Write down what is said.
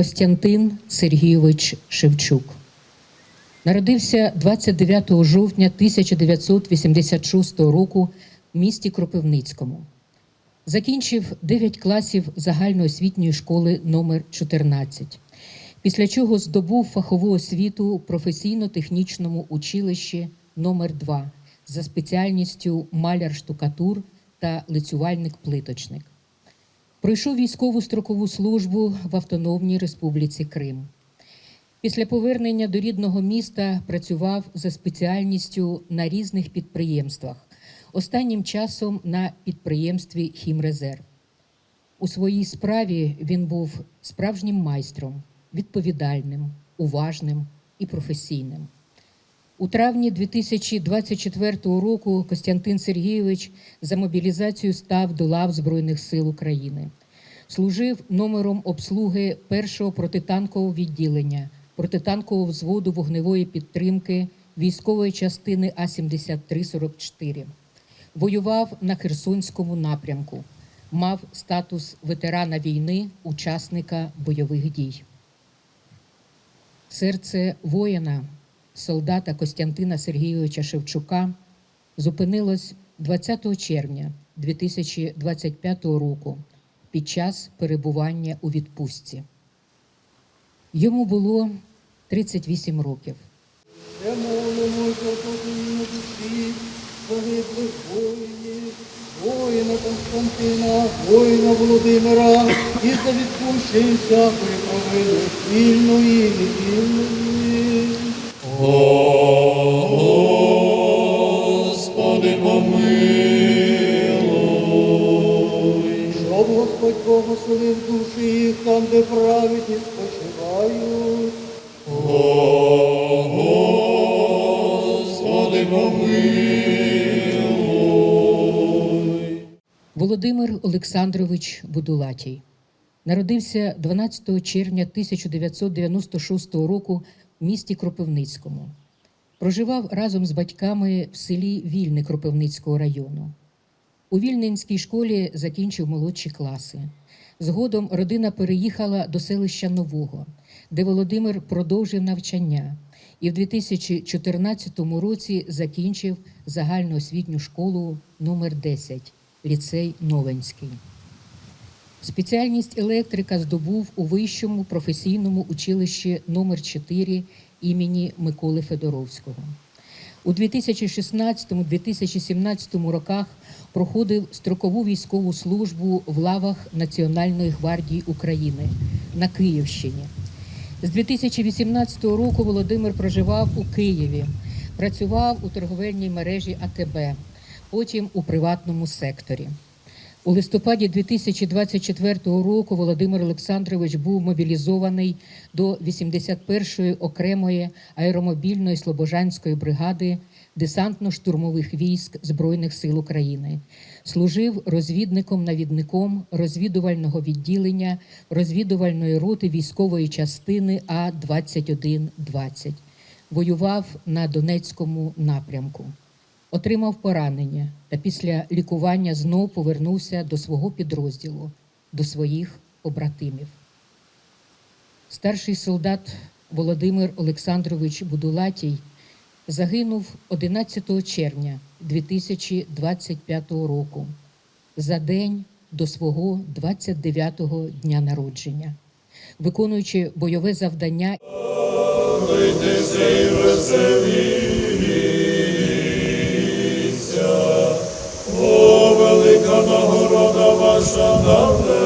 Костянтин Сергійович Шевчук народився 29 жовтня 1986 року в місті Кропивницькому. Закінчив 9 класів загальноосвітньої школи номер 14 після чого здобув фахову освіту в професійно-технічному училищі номер 2 за спеціальністю маляр-штукатур та лицювальник-плиточник. Пройшов військову строкову службу в Автономній Республіці Крим. Після повернення до рідного міста працював за спеціальністю на різних підприємствах, останнім часом на підприємстві Хімрезерв. У своїй справі він був справжнім майстром, відповідальним, уважним і професійним. У травні 2024 року Костянтин Сергійович за мобілізацію став до лав Збройних сил України. Служив номером обслуги першого протитанкового відділення, протитанкового взводу вогневої підтримки військової частини А-7344. Воював на Херсонському напрямку, мав статус ветерана війни, учасника бойових дій. Серце воїна, солдата Костянтина Сергійовича Шевчука зупинилось 20 червня 2025 року під час перебування у відпустці. Йому було 38 років. Я молимося загиблих воїнів, воїна Константина, воїна Володимира, і за відпущення всякої провини, вільної невільної. Господи, помилуй. Щоб Господь благословив душі їх там, де праведні спочивають. Володимир Олександрович Будулатій народився 12 червня 1996 року в місті Кропивницькому. Проживав разом з батьками в селі Вільне Кропивницького району. У Вільненській школі закінчив молодші класи. Згодом родина переїхала до селища Нового, де Володимир продовжив навчання і в 2014 році закінчив загальноосвітню школу номер 10 ліцей Новенський. Спеціальність електрика здобув у вищому професійному училищі номер 4 імені Миколи Федоровського. У 2016-2017 роках проходив строкову військову службу в лавах Національної гвардії України на Київщині. З 2018 року Володимир проживав у Києві, працював у торговельній мережі АТБ, потім у приватному секторі. У листопаді 2024 року Володимир Олександрович був мобілізований до 81-ї окремої аеромобільної слобожанської бригади десантно-штурмових військ Збройних сил України. Служив розвідником-навідником розвідувального відділення розвідувальної роти військової частини А-2120. Воював на Донецькому напрямку отримав поранення та після лікування знов повернувся до свого підрозділу, до своїх побратимів. Старший солдат Володимир Олександрович Будулатій загинув 11 червня 2025 року за день до свого 29-го дня народження, виконуючи бойове завдання О, велика нагорода ваша на